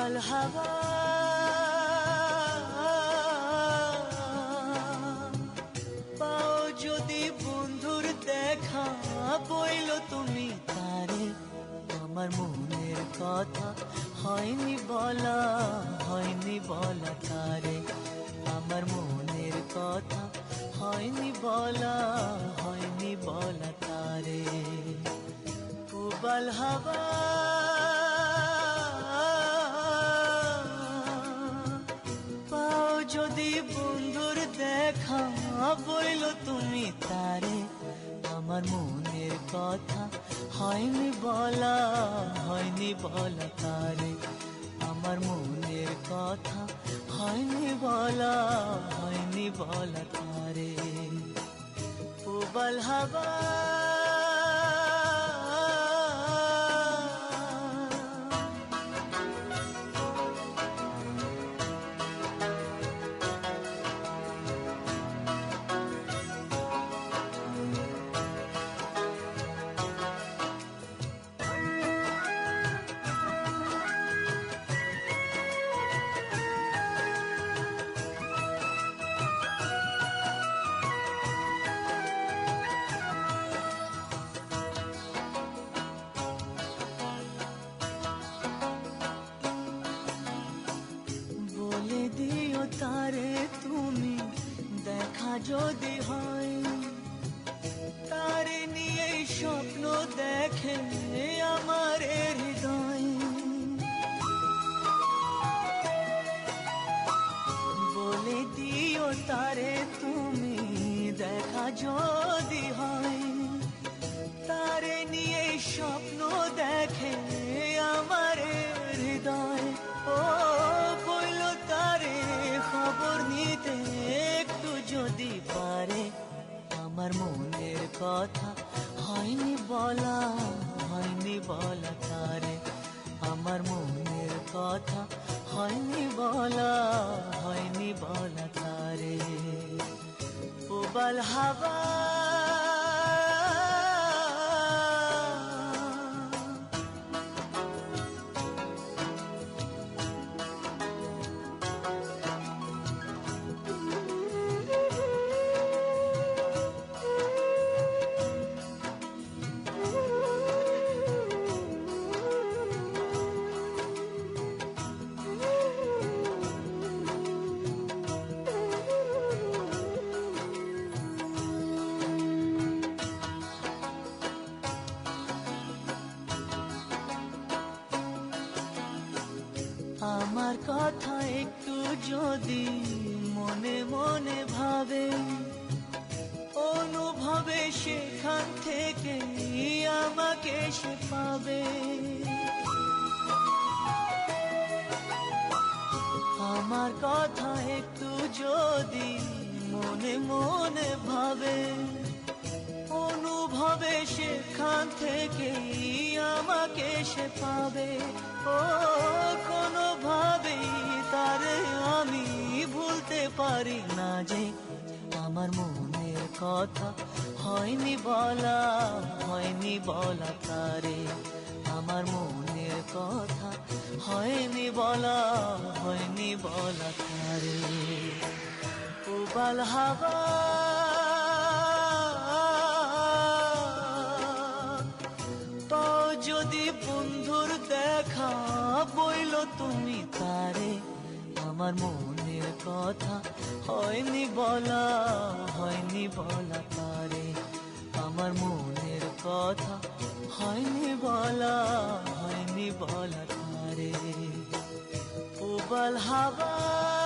হাওয়া। পাও যদি বন্ধুর দেখা বইল তুমি তারে, আমার মনের কথা হয়নি বলা হয়নি বলা তারে, আমার মনের কথা হয়নি বলা হয়নি বলা তারে। উবাল হাওয়া। যদি বন্ধুর দেখা বইল তুমি তারে। আমার মনের কথা হয়নি বলা হয়নি বলা তারে। আমার মনের কথা হয়নি বলা হয়নি বলা তারে। উবাল হাওয়া তারে তুমি দেখা যদি হয়, তারে নিয়ে স্বপ্ন দেখে আমার হৃদয়। বলে দিও তারে তুমি দেখা যদি হয়, তারে নিয়ে স্বপ্ন দেখে বলা তারে আমার মনের কথা হয়নি বলা হয়নি বলা তারে। বল হাওয়া আমার কথা একটু যদি মনে মনে ভাবে, অনুভবে সেখান থেকে আমাকে সে পাবে। আমার কথা একটু যদি মনে মনে ভাবে, অনুভবে সেখান থেকে আমাকে সে পাবে। ও কোনো পারি না যে আমার মনের কথা। হয়নি বলা হয়নি বলা তারে। আমার মনের কথা হয়নি বলা হয়নি বলা তারে। উবাল হাওয়া, তো যদি বন্ধুর দেখা বইল তুমি তারে। আমার মনের কথা। হয়নি বলা হয়নি বলা তারে আমার মনের কথা। হয়নি বলা হয়নি বলা তারে উবাল হাওয়া